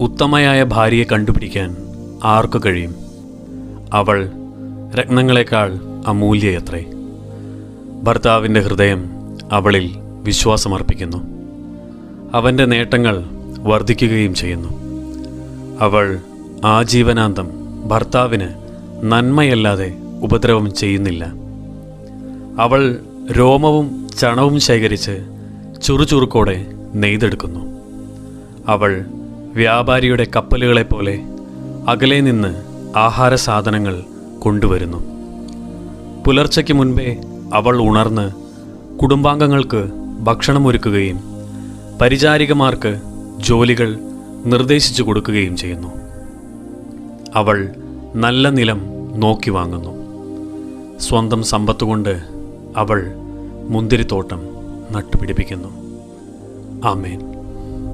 ഉത്തമയായ ഭാര്യയെ കണ്ടുപിടിക്കാൻ ആർക്ക് കഴിയും? അവൾ രത്നങ്ങളെക്കാൾ അമൂല്യയത്രേ. ഭർത്താവിന്റെ ഹൃദയം അവളിൽ വിശ്വാസമർപ്പിക്കുന്നു. അവന്റെ നേട്ടങ്ങൾ വർദ്ധിക്കുകയും ചെയ്യുന്നു. അവൾ ആജീവനാന്തം ഭർത്താവിന് നന്മയല്ലാതെ ഉപദ്രവം ചെയ്യുന്നില്ല. അവൾ രോമവും ചണവും ശേഖരിച്ച് ചുറുചുറുക്കോടെ നെയ്തെടുക്കുന്നു. അവൾ വ്യാപാരിയുടെ കപ്പലുകളെപ്പോലെ അകലെ നിന്ന് ആഹാര സാധനങ്ങൾ കൊണ്ടുവരുന്നു. പുലർച്ചയ്ക്ക് മുൻപേ അവൾ ഉണർന്ന് കുടുംബാംഗങ്ങൾക്ക് ഭക്ഷണമൊരുക്കുകയും പരിചാരികമാർക്ക് ജോലികൾ നിർദ്ദേശിച്ചു കൊടുക്കുകയും ചെയ്യുന്നു. അവൾ നല്ല നിലം നോക്കി വാങ്ങുന്നു. സ്വന്തം സമ്പത്തുകൊണ്ട് അവൾ മുന്തിരിത്തോട്ടം നട്ടുപിടിപ്പിക്കുന്നു. ആമേൻ.